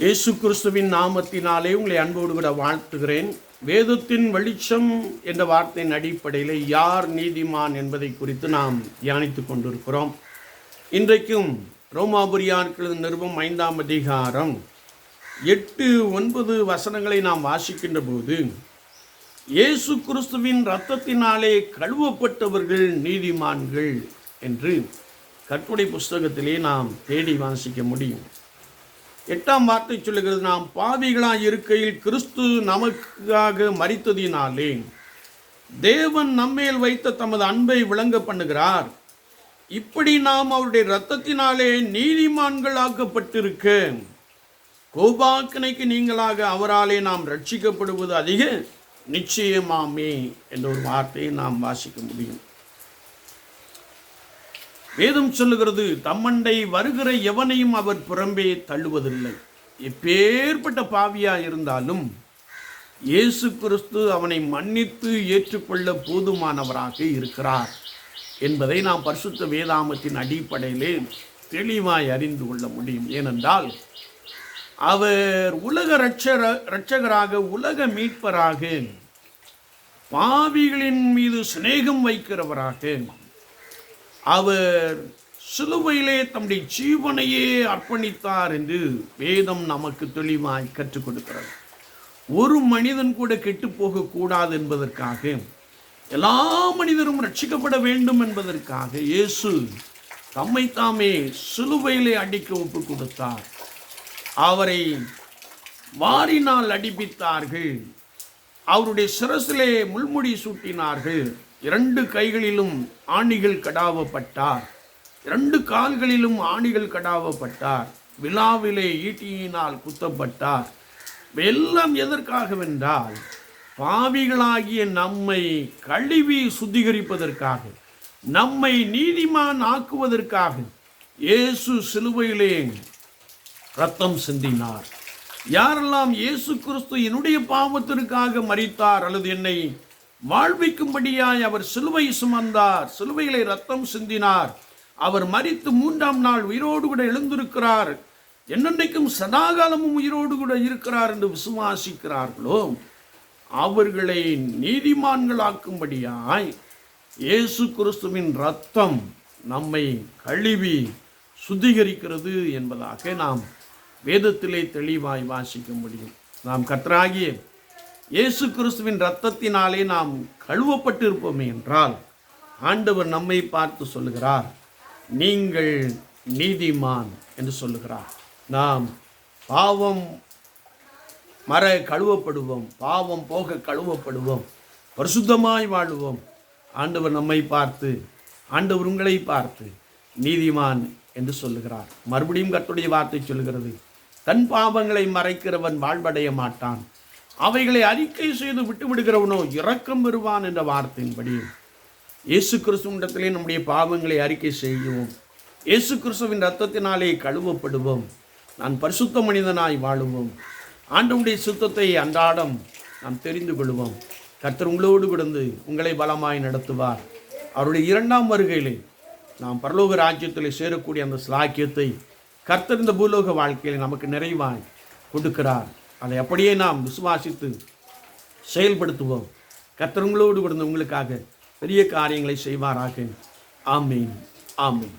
இயேசு கிறிஸ்துவின் நாமத்தினாலே உங்களை அன்போடு கூட வாழ்த்துகிறேன். வேதத்தின் வெளிச்சம் என்ற வார்த்தையின் அடிப்படையில் யார் நீதிமான் என்பதை குறித்து நாம் தியானித்துக் கொண்டிருக்கிறோம். இன்றைக்கும் ரோமாபுரியார்கள் நிறுவம் ஐந்தாம் அதிகாரம் எட்டு ஒன்பது வசனங்களை நாம் வாசிக்கின்ற போது இயேசு கிறிஸ்துவின் இரத்தத்தினாலே கழுவப்பட்டவர்கள் நீதிமான்கள் என்று கற்புடை புஸ்தகத்திலே நாம் தேடி வாசிக்க முடியும். எட்டாம் வார்த்தை சொல்லுகிறது நாம் பாவிகளாக இருக்கையில் கிறிஸ்து நமக்காக மறித்ததினாலே தேவன் நம்மேல் வைத்த தமது அன்பை விளங்க பண்ணுகிறார். இப்படி நாம் அவருடைய இரத்தத்தினாலே நீதிமான்கள் ஆக்கப்பட்டிருக்க கோபாக்கனைக்கு நீங்களாக அவராலே நாம் ரட்சிக்கப்படுவது அதிக நிச்சயமாமே என்ற ஒரு வார்த்தையை நாம் வாசிக்க முடியும். வேதம் சொல்லுகிறது தம்மண்டை வருகிற எவனையும் அவர் புறம்பே தள்ளுவதில்லை. எப்பேற்பட்ட பாவியா இருந்தாலும் இயேசு கிறிஸ்து அவனை மன்னித்து ஏற்றுக்கொள்ள போதுமானவராக இருக்கிறார் என்பதை நாம் பரிசுத்த வேதாமத்தின் அடிப்படையிலே தெளிவாய் அறிந்து கொள்ள முடியும். ஏனென்றால் அவர் உலக ரட்சர ரட்சகராக உலக மீட்பராக பாவிகளின் மீது சிநேகம் வைக்கிறவராக அவர் சிலுவையிலே தம்முடைய ஜீவனையே அர்ப்பணித்தார் என்று வேதம் நமக்கு தெளிவாய் கற்றுக் கொடுக்கிறது. ஒரு மனிதன் கூட கெட்டு போகக்கூடாது என்பதற்காக எல்லா மனிதரும் ரட்சிக்கப்பட வேண்டும் என்பதற்காக இயேசு தம்மை தாமே சிலுவையிலே அடிக்க ஒப்பு கொடுத்தார். அவரை வாரினால் அடிப்பித்தார்கள். அவருடைய சிரசிலே முள்முடி சூட்டினார்கள். இரண்டு கைகளிலும் ஆணிகள் கடாவப்பட்டார். இரண்டு கால்களிலும் ஆணிகள் கடாவப்பட்டார். விழாவிலே ஈட்டியினால் குத்தப்பட்டார். எல்லாம் எதற்காகவென்றால் பாவிகளாகிய நம்மை கழுவி சுத்திகரிப்பதற்காக நம்மை நீதிமான் ஆக்குவதற்காக இயேசு சிலுவையிலே ரத்தம் சிந்தினார். யாரெல்லாம் இயேசு கிறிஸ்து என்னுடைய பாவத்திற்காக மறித்தார் அல்லது என்னை வாழ்விக்கும்படியாய் அவர் சிலுவை சுமந்தார். சிலுவையிலே ரத்தம் சிந்தினார். அவர் மறித்து மூன்றாம் நாள் உயிரோடு கூட எழுந்திருக்கிறார். என்னென்றைக்கும் சதாகாலமும் உயிரோடு கூட இருக்கிறார் என்று விசுவாசிக்கிறார்களோ அவர்களை நீதிமான்களாக்கும்படியாய் இயேசு கிறிஸ்துவின் ரத்தம் நம்மை கழுவி சுத்திகரிக்கிறது என்பதாக நாம் வேதத்திலே தெளிவாய் வாசிக்க முடியும். நாம் கற்றாகிய இயேசு கிறிஸ்துவின் இரத்தத்தினாலே நாம் கழுவப்பட்டிருப்போமே என்றால் ஆண்டவர் நம்மை பார்த்து சொல்லுகிறார் நீங்கள் நீதிமான் என்று சொல்லுகிறார். நாம் பாவம் மற கழுவப்படுவோம் பாவம் போக கழுவப்படுவோம் பரிசுத்தமாய் வாழுவோம். ஆண்டவர் நம்மை பார்த்து ஆண்டவர் உங்களை பார்த்து நீதிமான் என்று சொல்லுகிறார். மறுபடியும் கட்டுடைய வார்த்தை சொல்லுகிறது தன் பாவங்களை மறைக்கிறவன் வாழ்வடைய மாட்டான். அவைகளை அறிக்கை செய்து விட்டு விடுகிறவனோ இரக்கம் பெறுவான் என்ற வார்த்தையின்படி இயேசு கிறிஸ்துவிடத்திலே நம்முடைய பாவங்களை அறிக்கை செய்வோம். இயேசு கிறிஸ்துவின் ரத்தத்தினாலே கழுவப்படுவோம். நான் பரிசுத்த மனிதனாய் வாழுவோம். ஆண்டவுடைய சுத்தத்தை அன்றாடம் நாம் தெரிந்து கொள்வோம். கர்த்தர் உங்களோடு கிடந்து உங்களை பலமாய் நடத்துவார். அவருடைய இரண்டாம் வருகையிலே நாம் பரலோக ராஜ்யத்தில் சேரக்கூடிய அந்த ஸ்லாக்கியத்தை கர்த்தர் இந்த பூலோக வாழ்க்கையில் நமக்கு நிறைவாய் கொடுக்கிறார். அதை அப்படியே நாம் விசுவாசித்து செயல்படுத்துவோம். கத்திரங்களோடு உங்களோடு கொடுத்து உங்களுக்காக பெரிய காரியங்களை செய்வாராக. ஆமீன். ஆமீன்.